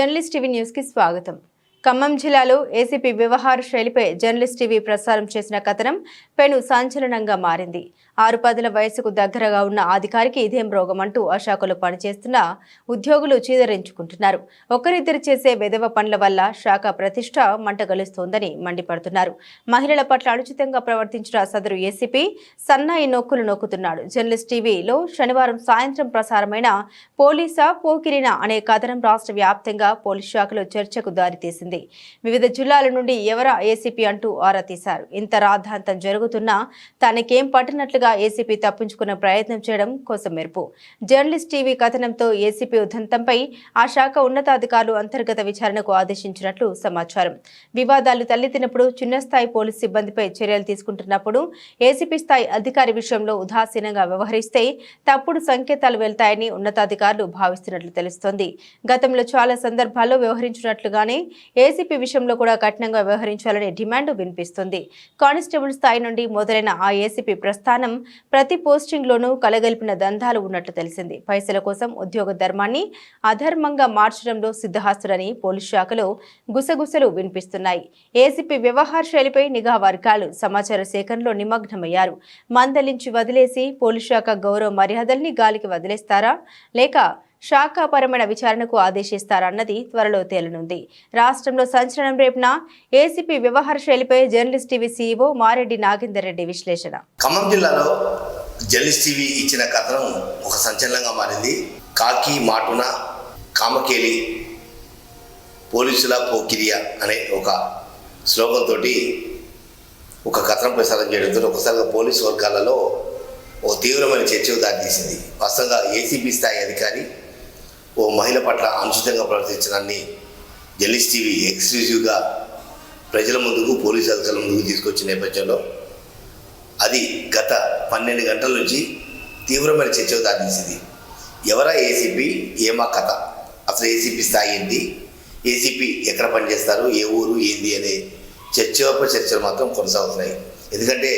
Journalist TV న్యూస్కి స్వాగతం. ఖమ్మం జిల్లాలో ఏసీపీ వ్యవహార శైలిపై జర్నలిస్ట్ టీవీ ప్రసారం చేసిన కథనం పెను సంచలనంగా మారింది. ఆరు పదుల వయసుకు దగ్గరగా ఉన్న అధికారికి ఇదేం రోగం అంటూ ఆ శాఖలో పనిచేస్తున్న ఉద్యోగులు చీదరించుకుంటున్నారు. ఒకరిద్దరు చేసే వెధవ పనుల వల్ల శాఖ ప్రతిష్ట మంటగలుస్తోందని మండిపడుతున్నారు. మహిళల పట్ల అనుచితంగా ప్రవర్తించిన సదరు ఏసీపీ సన్నాయి నొక్కులు నొక్కుతున్నాడు. జర్నలిస్ట్ టీవీలో శనివారం సాయంత్రం ప్రసారమైన పోలీసా పోకిరినా అనే కథనం రాష్ట్ర వ్యాప్తంగా పోలీస్ శాఖలో చర్చకు దారితీసింది వివిధ జిల్లాల నుండి ఎవరా ఏసీపీ అంటూ ఆరా తీశారు. ఇంత రాద్ధాంతం జరుగుతున్నా తనకేం పట్టినట్లుగా ఏసీపీ తప్పించుకునే ప్రయత్నం చేయడం కోసం మెరుపు. జర్నలిస్ట్ టీవీ కథనంతో ఏసీపీ ఉదంతంపై ఆ శాఖ ఉన్నతాధికారులు అంతర్గత విచారణకు ఆదేశించినట్లు సమాచారం. వివాదాలు తలెత్తినప్పుడు చిన్న స్థాయి పోలీస్ సిబ్బందిపై చర్యలు తీసుకుంటున్నప్పుడు ఏసీపీ స్థాయి అధికారి విషయంలో ఉదాసీనంగా వ్యవహరిస్తే తప్పుడు సంకేతాలు వెళ్తాయని ఉన్నతాధికారులు భావిస్తున్నట్లు తెలుస్తోంది. గతంలో చాలా సందర్భాల్లో వ్యవహరించినట్లుగానే ఏసీపీ విషయంలో కూడా కఠినంగా వ్యవహరించాలనే డిమాండ్ వినిపిస్తుంది. కానిస్టేబుల్ స్థాయి నుండి మొదలైన ఆ ఏసీపీ ప్రస్థానం ప్రతి పోస్టింగ్లోనూ కలగలిపిన దందాలు ఉన్నట్లు తెలిసింది. పైసల కోసం ఉద్యోగ ధర్మాన్ని అధర్మంగా మార్చడంలో సిద్ధహాస్తుడని పోలీస్ శాఖలో గుసగుసలు వినిపిస్తున్నాయి. ఏసీపీ వ్యవహార శైలిపై నిఘా వర్గాలు సమాచార సేకరణలో నిమగ్నమయ్యారు. మందలించి వదిలేసి పోలీస్ శాఖ గౌరవ మర్యాదల్ని గాలికి వదిలేస్తారా? లేక శాఖాపరమైన విచారణకు ఆదేశిస్తారన్నది త్వరలో తేలనుంది. రాష్ట్రంలో సంచలనం రేపున ఏసీపీ వ్యవహార శైలిపై journalist TV CEO Mareddy Nagender Reddy విశ్లేషణ. ఖమ్మం జిల్లాలో జర్నలిస్ట్ టీవీ ఇచ్చిన కథనం ఒక సంచలనంగా మారింది. కాకి మాటున కామకేలి పోలీసుల పోకిరియా అనే ఒక శ్లోకంతో ఒక కథనం ప్రసారం చేయడంతో ఒకసారిగా పోలీసు వర్గాలలో ఒక తీవ్రమైన చర్చకు దారితీసింది. వాస్తవంగా ఏసీబీ స్థాయి అధికారి ఓ మహిళ పట్ల అనుచితంగా ప్రవర్తించడాన్ని జల్లిస్ టీవీ ఎక్స్క్లూజివ్గా ప్రజల ముందుకు పోలీసు అధికారుల ముందుకు తీసుకొచ్చిన నేపథ్యంలో అది గత పన్నెండు గంటల నుంచి తీవ్రమైన చర్చకు దారితీసింది. ఎవరా ఏసీపీ? ఏమా కథ? అసలు ఏసీపీ స్థాయి ఏంటి? ఏసీపీ ఎక్కడ పనిచేస్తారు? ఏ ఊరు? ఏంది? అనే చర్చోప చర్చలు మాత్రం కొనసాగుతున్నాయి. ఎందుకంటే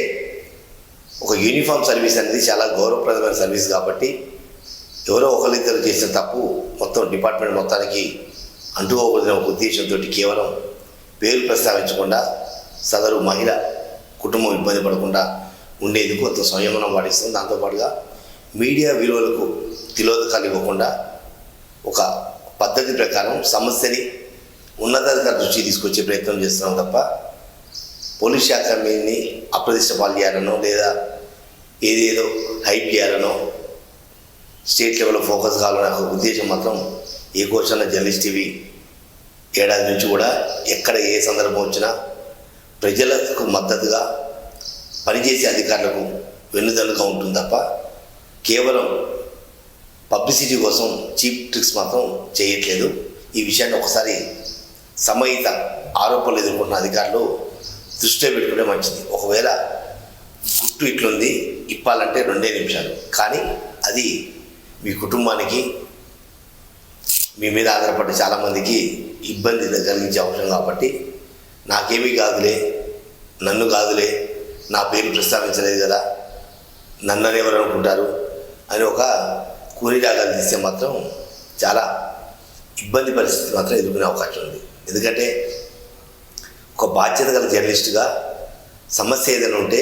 ఒక యూనిఫామ్ సర్వీస్ అనేది చాలా గౌరవప్రదమైన సర్వీస్ కాబట్టి ఎవరో ఒకరిద్దరు చేసిన తప్పు మొత్తం డిపార్ట్మెంట్ మొత్తానికి అంటుకోకూడదనే ఒక ఉద్దేశంతో కేవలం పేరు ప్రస్తావించకుండా సదరు మహిళ కుటుంబం ఇబ్బంది పడకుండా ఉండేది కొంత సంయమనం పాటిస్తుంది దాంతోపాటుగా మీడియా విలువలకు తిలోదకాలు ఇవ్వకుండా ఒక పద్ధతి ప్రకారం సమస్యని ఉన్నతాధికారి దృష్టికి తీసుకొచ్చే ప్రయత్నం చేస్తున్నాం తప్ప పోలీస్ శాఖ మీదని అప్రదిష్ట పాలు చేయాలనో లేదా ఏదేదో హైప్ చేయాలనో స్టేట్ లెవెల్లో ఫోకస్ కావాలనే ఒక ఉద్దేశం మాత్రం ఏ కోసన్న జర్నలిస్ట్ టీవీ ఏడాది నుంచి కూడా ఎక్కడ ఏ సందర్భం వచ్చినా ప్రజలకు మద్దతుగా పనిచేసే అధికారులకు వెన్నుదన్నుగా ఉంటుంది తప్ప కేవలం పబ్లిసిటీ కోసం చీప్ ట్రిక్స్ మాత్రం చేయట్లేదు. ఈ విషయాన్ని ఒకసారి సమయిత ఆరోపణలు ఎదుర్కొంటున్న అధికారులు దృష్టిలో పెట్టుకుంటే మంచిది. ఒకవేళ గుట్టు ఇట్లుంది ఇప్పాలంటే రెండే నిమిషాలు. కానీ అది మీ కుటుంబానికి మీ మీద ఆధారపడి చాలామందికి ఇబ్బంది కలిగించే అవసరం కాబట్టి నాకేమీ కాదులే నన్ను కాదులే నా పేరు ప్రస్తావించలేదు కదా నన్ను ఎవరు అనుకుంటారు అని ఒక కూనిరాగాలు తీస్తే మాత్రం చాలా ఇబ్బంది పరిస్థితి మాత్రం ఎదుర్కొనే అవకాశం ఉంది. ఎందుకంటే ఒక బాధ్యత గల జర్నలిస్ట్గా సమస్య ఏదైనా ఉంటే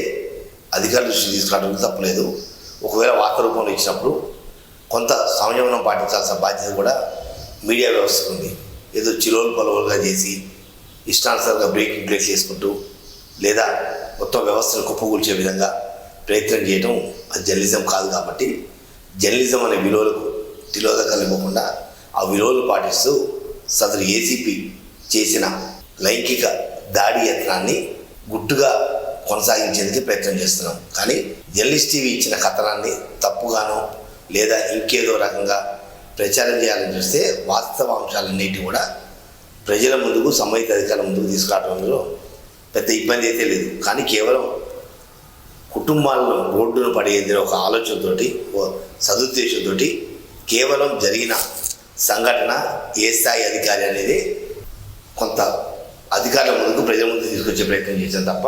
అధికారుల దృష్టికి తీసుకురావడం తప్పలేదు. ఒకవేళ వార్త రూపంలో ఇచ్చినప్పుడు కొంత సంయమనం పాటించాల్సిన బాధ్యత కూడా మీడియా వ్యవస్థకు ఉంది. ఏదో చిలోలు పొలవులుగా చేసి ఇష్టానుసారంగా బ్రేకింగ్ ప్లేస్ చేసుకుంటూ లేదా మొత్తం వ్యవస్థను కుప్పకూల్చే విధంగా ప్రయత్నం చేయడం అది జర్నలిజం కాదు కాబట్టి జర్నలిజం అనే విలువలకు తిలోదకాలు ఇవ్వకుండా ఆ విలువలు పాటిస్తూ సదరు ఏసీపీ చేసిన లైంగిక దాడి యత్నాన్ని గుట్టుగా కొనసాగించేందుకు ప్రయత్నం చేస్తున్నాం. కానీ జర్నలిస్ట్ టీవీ ఇచ్చిన కథనాన్ని తప్పుగానో లేదా ఇంకేదో రకంగా ప్రచారం చేయాలని చూస్తే వాస్తవ అంశాలన్నిటి కూడా ప్రజల ముందుకు సంబంధిత అధికారుల ముందుకు తీసుకురావడంలో పెద్ద ఇబ్బంది అయితే లేదు. కానీ కేవలం కుటుంబాలను రోడ్డును పడేది ఒక ఆలోచనతోటి ఓ సదుద్దేశంతో కేవలం జరిగిన సంఘటన ఏ స్థాయి అధికారి అనేది కొంత అధికారుల ముందుకు ప్రజల ముందు తీసుకొచ్చే ప్రయత్నం చేశాను తప్ప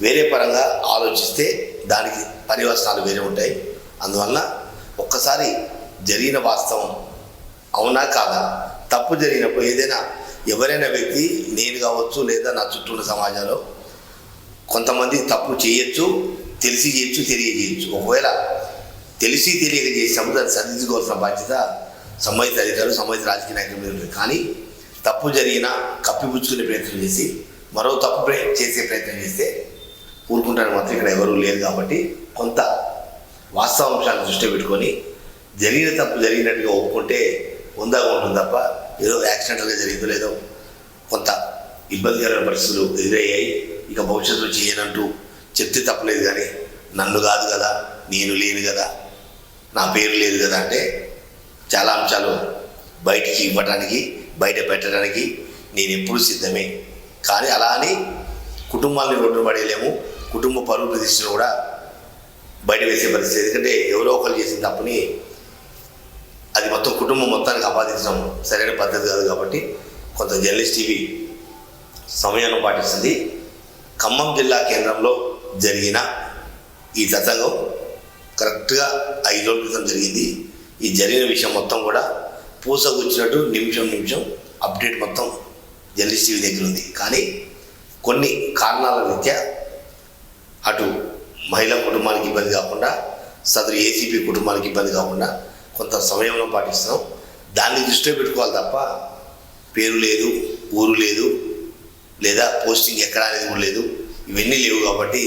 వేరే పరంగా ఆలోచిస్తే దానికి పరివర్తనాలు వేరే ఉంటాయి. అందువల్ల ఒక్కసారి జరిగిన వాస్తవం అవునా కాదా? తప్పు జరిగినప్పుడు ఏదైనా ఎవరైనా వ్యక్తి నేను కావచ్చు లేదా నా చుట్టూ ఉన్న సమాజంలో కొంతమంది తప్పు చేయొచ్చు తెలిసి చేయొచ్చు తెలియజేయచ్చు. ఒకవేళ తెలిసి తెలియక చేసినప్పుడు దాన్ని సరిదిద్దుకోవాల్సిన బాధ్యత సంబంధిత అధికారులు సంబంధిత రాజకీయ నాయకుల మీద ఉంటుంది కానీ తప్పు జరిగినా కప్పిపుచ్చుకునే ప్రయత్నం చేసి మరో తప్పు చేసే ప్రయత్నం చేస్తే ఊరుకుంటాను మాత్రం ఇక్కడ ఎవరూ లేరు కాబట్టి కొంత వాస్తవాంశాలను దృష్టి పెట్టుకొని జరిగిన తప్పు జరిగినట్టుగా ఒప్పుకుంటే ఉందా ఉంటుంది తప్ప ఏదో యాక్సిడెంటల్గా జరిగిందో లేదో కొంత ఇబ్బందికరమైన పరిస్థితులు ఎదురయ్యాయి. ఇక భవిష్యత్తులో చేయనంటూ చెప్తే తప్పలేదు కానీ నన్ను కాదు కదా నేను లేను కదా నా పేరు లేదు కదా అంటే చాలా అంశాలు బయటికి ఇవ్వడానికి బయట పెట్టడానికి నేను ఎప్పుడు సిద్ధమే. కానీ అలా అని కుటుంబాన్ని రోడ్డు పడేయలేము కుటుంబ పరువు ప్రతిష్టను కూడా బయట వేసే పరిస్థితి. ఎందుకంటే ఎవరో ఒకరు చేసిన తప్పుని అది మొత్తం కుటుంబం మొత్తానికి ఆపాదించడం సరైన పద్ధతి కాదు కాబట్టి కొంత జర్నలిస్ట్ టీవీ సమయాన్ని పాటిస్తుంది. ఖమ్మం జిల్లా కేంద్రంలో జరిగిన ఈ తతంగం కరెక్ట్గా ఐదు రోజుల క్రితం జరిగింది. ఈ జరిగిన విషయం మొత్తం కూడా పూసగుచ్చినట్టు నిమిషం నిమిషం అప్డేట్ మొత్తం జర్నలిస్ట్ టీవీ దగ్గర ఉంది. కానీ కొన్ని కారణాల రీత్యా అటు మహిళా కుటుంబానికి ఇబ్బంది కాకుండా సదరు ఏసీపీ కుటుంబానికి ఇబ్బంది కాకుండా కొంత సమయంలో పాటిస్తాం. దాన్ని దృష్టిలో పెట్టుకోవాలి తప్ప పేరు లేదు ఊరు లేదు లేదా పోస్టింగ్ ఎక్కడ అనేది కూడా లేదు. ఇవన్నీ లేవు కాబట్టి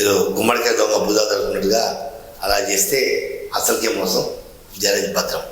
ఏదో గుమ్మడికాయ దొంగ బుధ దొరుకున్నట్టుగా అలా చేస్తే అసలుకే మోసం. జరగదు భద్రం.